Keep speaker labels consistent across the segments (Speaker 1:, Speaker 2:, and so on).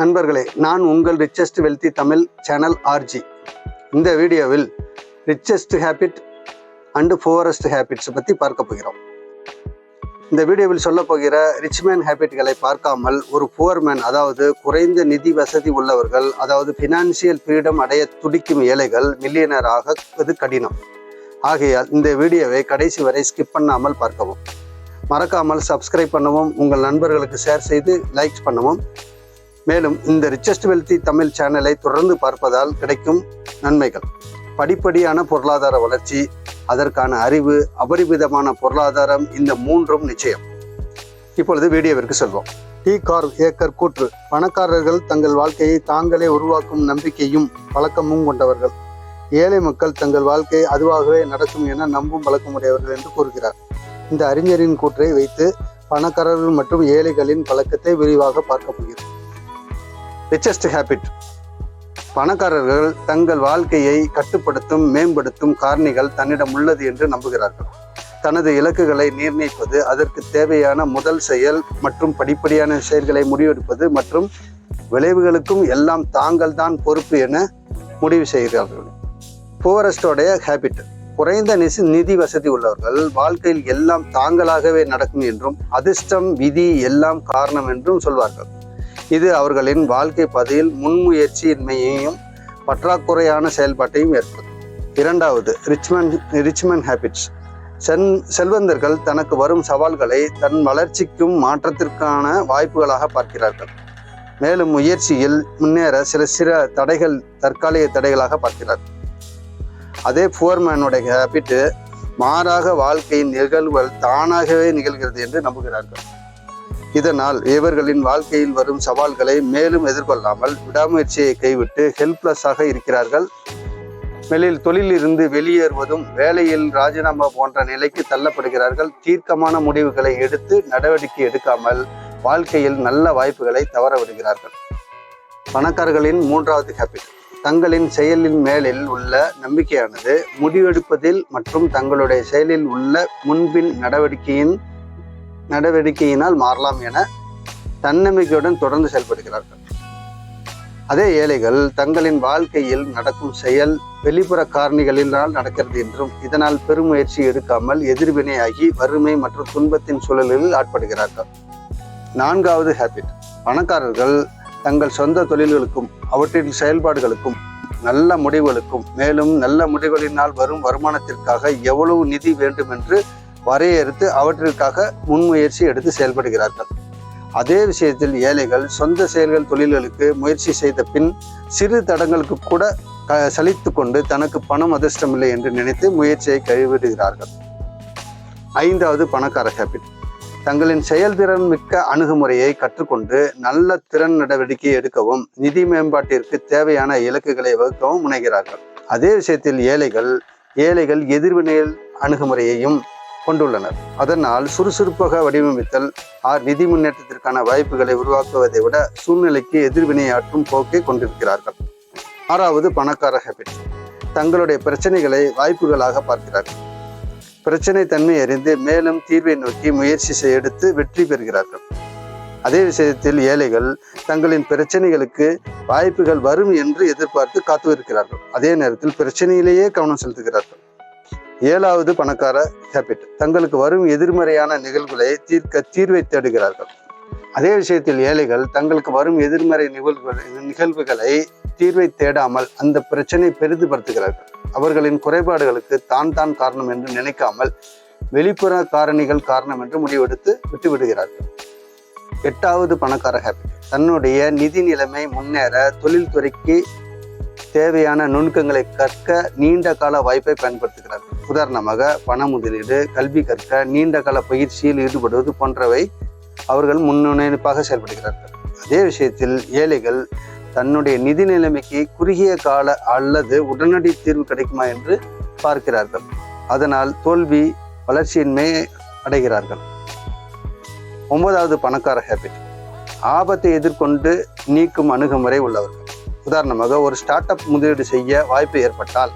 Speaker 1: நண்பர்களே நான் உங்கள் richest wealthy Tamil channel RG. இந்த வீடியோவில் richest habit and poorest habits பற்றி பார்க்க போகிறோம். இந்த வீடியோவில் சொல்ல போகிற ரிச்மேன் ஹேபிட்களை பார்க்காமல் ஒரு புவர் மேன் அதாவது குறைந்த நிதி வசதி உள்ளவர்கள் அதாவது ஃபினான்சியல் ஃப்ரீடம் அடைய துடிக்கும் ஏழைகள் மில்லியனர் ஆகுவது கடினம். ஆகையால் இந்த வீடியோவை கடைசி வரை ஸ்கிப் பண்ணாமல் பார்க்கவும். மறக்காமல் சப்ஸ்கிரைப் பண்ணவும் உங்கள் நண்பர்களுக்கு ஷேர் செய்து லைக்ஸ் பண்ணவும். மேலும் இந்த ரிச்சஸ்ட் வெல்தி தமிழ் சேனலை தொடர்ந்து பார்ப்பதால் கிடைக்கும் நன்மைகள். படிப்படியான பொருளாதார வளர்ச்சி அதற்கான அறிவு அபரிமிதமான பொருளாதாரம் இந்த மூன்றும் நிச்சயம். இப்பொழுது வீடியோவிற்கு செல்வோம். டி கார் ஏக்கர் கூற்று. பணக்காரர்கள் தங்கள் வாழ்க்கையை தாங்களே உருவாக்கும் நம்பிக்கையும் பழக்கமும் கொண்டவர்கள். ஏழை மக்கள் தங்கள் வாழ்க்கை அதுவாகவே நடக்கும் என நம்பும் பழக்கமுடையவர்கள் என்று கூறுகிறார். இந்த அறிஞரின் கூற்றை வைத்து பணக்காரர்கள் மற்றும் ஏழைகளின் பழக்கத்தை விரிவாக பார்க்க போகிறோம். ரிச்சஸ்ட் ஹேபிட் பணக்காரர்கள் தங்கள் வாழ்க்கையை கட்டுப்படுத்தும் மேம்படுத்தும் காரணிகள் தன்னிடம் உள்ளது என்று நம்புகிறார்கள். தனது இலக்குகளை நிர்ணயிப்பது அதற்கு தேவையான முதல் செயல் மற்றும் படிப்படியான செயல்களை முடிவெடுப்பது மற்றும் விளைவுகளுக்கும் எல்லாம் தாங்கள் தான் பொறுப்பு என முடிவு செய்கிறார்கள். புவரஸ்டோடைய ஹேபிட் குறைந்த நிசி நிதி வசதி உள்ளவர்கள் வாழ்க்கையில் எல்லாம் தாங்களாகவே நடக்கும் என்றும் அதிர்ஷ்டம் விதி எல்லாம் காரணம் என்றும் சொல்வார்கள். இது அவர்களின் வாழ்க்கை பாதையில் முன்முயற்சியின்மையையும் பற்றாக்குறையான செயல்பாட்டையும் ஏற்படுத்தும். இரண்டாவது ரிச்மன் ரிச்மன் ஹேபிட்ஸ் சென் செல்வந்தர்கள் தனக்கு வரும் சவால்களை தன் வளர்ச்சிக்கும் மாற்றத்திற்கான வாய்ப்புகளாக பார்க்கிறார்கள். மேலும் முயற்சியில் முன்னேற சில சில தடைகள் தற்காலிக தடைகளாக பார்க்கிறார்கள். அதே ஃபோர்மேனுடைய ஹேபிட்டு மாறாக வாழ்க்கையின் நிகழ்வுகள் தானாகவே நிகழ்கிறது என்று நம்புகிறார்கள். இதனால் இவர்களின் வாழ்க்கையில் வரும் சவால்களை மேலும் எதிர்கொள்ளாமல் விடாமுயற்சியை கைவிட்டு ஹெல்ப்லெஸ்ஸாக இருக்கிறார்கள். மேலில் தொழிலிருந்து வெளியேறுவதும் வேலையில் ராஜினாமா போன்ற நிலைக்கு தள்ளப்படுகிறார்கள். தீர்க்கமான முடிவுகளை எடுத்து நடவடிக்கை எடுக்காமல் வாழ்க்கையில் நல்ல வாய்ப்புகளை தவற விடுகிறார்கள். பணக்காரர்களின் மூன்றாவது ஹேபிட் தங்களின் செயலின் மேலில் உள்ள நம்பிக்கையானது முடிவெடுப்பதில் மற்றும் தங்களுடைய செயலில் உள்ள முன்பின் நடவடிக்கையின் நடவடிக்கையினால் மாறலாம் என தன்னம்பிக்கையுடன் தொடர்ந்து செயல்படுகிறார்கள். அதே ஏழைகள் தங்களின் வாழ்க்கையில் நடக்கும் செயல் வெளிப்புற காரணிகளினால் நடக்கிறது என்றும் இதனால் பெருமுயற்சி எடுக்காமல் எதிர்வினையாகி வறுமை மற்றும் துன்பத்தின் சூழலில் ஆட்படுகிறார்கள். நான்காவது ஹேபிட் பணக்காரர்கள் தங்கள் சொந்த தொழில்களுக்கும் அவற்றின் செயல்பாடுகளுக்கும் நல்ல முடிவுகளுக்கும் மேலும் நல்ல முடிவுகளினால் வரும் வருமானத்திற்காக எவ்வளவு நிதி வேண்டும் என்று வரையறுத்து அவற்றிற்காக முன்முயற்சி எடுத்து செயல்படுகிறார்கள். அதே விஷயத்தில் ஏழைகள் சொந்த செயல்கள் தொழில்களுக்கு முயற்சி செய்த பின் சிறு தடங்களுக்கு கூட க சலித்து கொண்டு தனக்கு பணம் அதிர்ஷ்டமில்லை என்று நினைத்து முயற்சியை கைவிடுகிறார்கள். ஐந்தாவது பணக்கார ஹேபிட் தங்களின் செயல்திறன் மிக்க அணுகுமுறையை கற்றுக்கொண்டு நல்ல திறன் நடவடிக்கை எடுக்கவும் நிதி மேம்பாட்டிற்கு தேவையான இலக்குகளை வகுக்கவும் முனைகிறார்கள். அதே விஷயத்தில் ஏழைகள் ஏழைகள் எதிர்வினையில் அணுகுமுறையையும் கொண்டுள்ளனர். அதனால் சுறுசுறுப்பாக வடிவமைத்தல் ஆர் நிதி முன்னேற்றத்திற்கான வாய்ப்புகளை உருவாக்குவதை விட சூழ்நிலைக்கு எதிர்வினையாற்றும் போக்கை கொண்டிருக்கிறார்கள். ஆறாவது பணக்கார ஹேபிட் தங்களுடைய பிரச்சனைகளை வாய்ப்புகளாக பார்க்கிறார்கள். பிரச்சனை தன்மை அறிந்து மேலும் தீர்வை நோக்கி முயற்சி செய்ய எடுத்து வெற்றி பெறுகிறார்கள். அதே விஷயத்தில் ஏழைகள் தங்களின் பிரச்சனைகளுக்கு வாய்ப்புகள் வரும் என்று எதிர்பார்த்து காத்து இருக்கிறார்கள் அதே நேரத்தில் பிரச்சனையிலேயே கவனம் செலுத்துகிறார்கள். ஏழாவது பணக்கார ஹேபிட் தங்களுக்கு வரும் எதிர்மறையான நிகழ்வுகளை தீர்க்க தீர்வை தேடுகிறார்கள். அதே விஷயத்தில் ஏழைகள் தங்களுக்கு வரும் எதிர்மறை நிகழ்வுகளை நிகழ்வுகளை தீர்வை தேடாமல் அந்த பிரச்சனை பெரிதுபடுத்துகிறார்கள். அவர்களின் குறைபாடுகளுக்கு தான் தான் காரணம் என்று நினைக்காமல் வெளிப்புற காரணிகள் காரணம் என்று முடிவெடுத்து விட்டுவிடுகிறார்கள். எட்டாவது பணக்கார ஹேபிட் தன்னுடைய நிதி நிலைமை முன்னேற தொழில்துறைக்கு தேவையான நுணுக்கங்களை கற்க நீண்ட கால வாய்ப்பை பயன்படுத்துகிறார்கள். உதாரணமாக பண முதலீடு கல்வி கற்க நீண்ட கால பயிற்சியில் ஈடுபடுவது போன்றவை அவர்கள் முன்னிணைப்பாக செயல்படுகிறார்கள். அதே விஷயத்தில் ஏழைகள் தன்னுடைய நிதி நிலைமைக்கு குறுகிய கால அல்லது உடனடி தீர்வு கிடைக்குமா என்று பார்க்கிறார்கள். அதனால் தோல்வி வளர்ச்சியின்மை அடைகிறார்கள். ஒன்பதாவது பணக்கார ஹேபிட் ஆபத்தை எதிர்கொண்டு நீக்கும் அணுகுமுறை உள்ளவர்கள். உதாரணமாக ஒரு ஸ்டார்ட் அப் முதலீடு செய்ய வாய்ப்பு ஏற்பட்டால்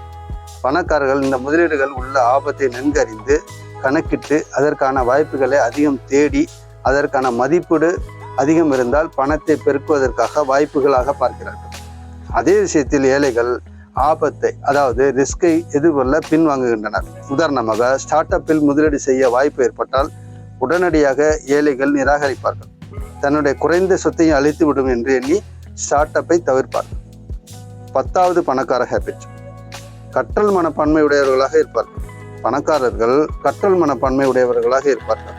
Speaker 1: பணக்காரர்கள் இந்த முதலீடுகள் உள்ள ஆபத்தை நன்கறிந்து கணக்கிட்டு அதற்கான வாய்ப்புகளை அதிகம் தேடி அதற்கான மதிப்பீடு அதிகம் இருந்தால் பணத்தை பெருக்குவதற்காக வாய்ப்புகளாக பார்க்கிறார்கள். அதே விஷயத்தில் ஏழைகள் ஆபத்தை அதாவது ரிஸ்கை எதிர்கொள்ள பின்வாங்குகின்றனர். உதாரணமாக ஸ்டார்ட் அப்பில் முதலீடு செய்ய வாய்ப்பு ஏற்பட்டால் உடனடியாக ஏழைகள் நிராகரிப்பார்கள். தன்னுடைய குறைந்த சொத்தையும் அழித்து விடும் என்று எண்ணி ஸ்டார்ட் அப்பை தவிர்ப்பார்கள். பத்தாவது பணக்கார ஹேபிட் கற்றல் மனப்பான்மை உடையவர்களாக இருப்பார்கள். பணக்காரர்கள் கற்றல் மனப்பான்மை உடையவர்களாக இருப்பார்கள்.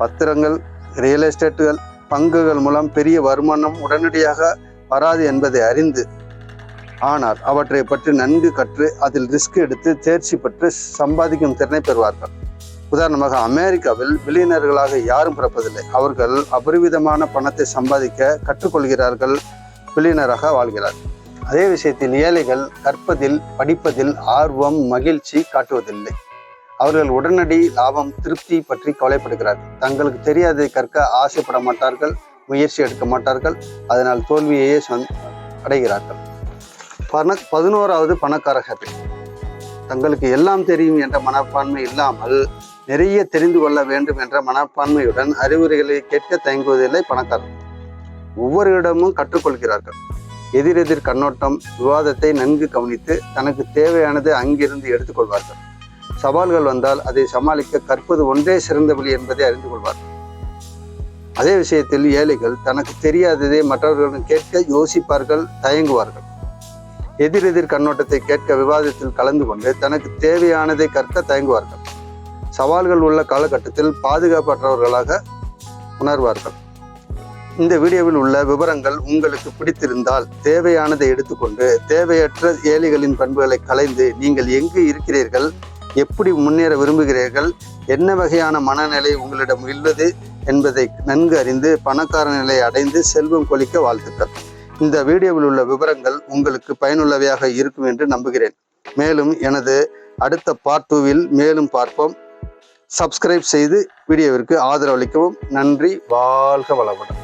Speaker 1: பத்திரங்கள் ரியல் எஸ்டேட்டுகள் பங்குகள் மூலம் பெரிய வருமானம் உடனடியாக வராது என்பதை அறிந்து ஆனால் அவற்றை பற்றி நன்கு கற்று அதில் ரிஸ்க் எடுத்து தேர்ச்சி பெற்று சம்பாதிக்கும் திறனை பெறுவார்கள். உதாரணமாக அமெரிக்காவில் பில்லியனர்களாக யாரும் பிறப்பதில்லை. அவர்கள் அபரிவிதமான பணத்தை சம்பாதிக்க கற்றுக்கொள்கிறார்கள். பில்லியனராக வாழ்கிறார்கள் அதே விஷயத்தில் ஏழைகள் கற்பதில் படிப்பதில் ஆர்வம் மகிழ்ச்சி காட்டுவதில்லை. அவர்கள் உடனடி லாபம் திருப்தி பற்றி கவலைப்படுகிறார்கள். தங்களுக்கு தெரியாததை கற்க ஆசைப்பட மாட்டார்கள் முயற்சி எடுக்க மாட்டார்கள். அதனால் தோல்வியையே சொந் அடைகிறார்கள். பண பதினோராவது பணக்கார ஹேபிட் தங்களுக்கு எல்லாம் தெரியும் என்ற மனப்பான்மை இல்லாமல் நிறைய தெரிந்து கொள்ள வேண்டும் என்ற மனப்பான்மையுடன் அறிவுரைகளை கேட்க தயங்குவதில்லை பணக்காரர் ஒவ்வொரு இடமும் கற்றுக்கொள்கிறார்கள். எதிரெதிர் கண்ணோட்டம் விவாதத்தை நன்கு கவனித்து தனக்கு தேவையானதை அங்கிருந்து எடுத்துக்கொள்வார்கள். சவால்கள் வந்தால் அதை சமாளிக்க கற்பது ஒன்றே சிறந்த வழி என்பதை அறிந்து கொள்வார்கள். அதே விஷயத்தில் ஏழைகள் தனக்கு தெரியாததை மற்றவர்களிடம் கேட்க யோசிப்பார்கள் தயங்குவார்கள். எதிரெதிர் கண்ணோட்டத்தை கேட்க விவாதத்தில் கலந்து கொண்டு தனக்கு தேவையானதை கற்க தயங்குவார்கள். சவால்கள் உள்ள காலகட்டத்தில் பாதுகாப்பற்றவர்களாக உணர்வார்கள். இந்த வீடியோவில் உள்ள விவரங்கள் உங்களுக்கு பிடித்திருந்தால் தேவையானதை எடுத்துக்கொண்டு தேவையற்ற ஏழைகளின் பண்புகளை கலைந்து நீங்கள் எங்கு இருக்கிறீர்கள் எப்படி முன்னேற விரும்புகிறீர்கள் என்ன வகையான மனநிலை உங்களிடம் உள்ளது என்பதை நன்கு அறிந்து பணக்கார நிலையை அடைந்து செல்வம் கொளிக்க வாழ்த்துக்கள். இந்த வீடியோவில் உள்ள விவரங்கள் உங்களுக்கு பயனுள்ளவையாக இருக்கும் என்று நம்புகிறேன். மேலும் எனது அடுத்த பார்ட் டூவில் மேலும் பார்ப்போம். சப்ஸ்கிரைப் செய்து வீடியோவிற்கு ஆதரவளிக்கவும். நன்றி வாழ்க வளமுடன்.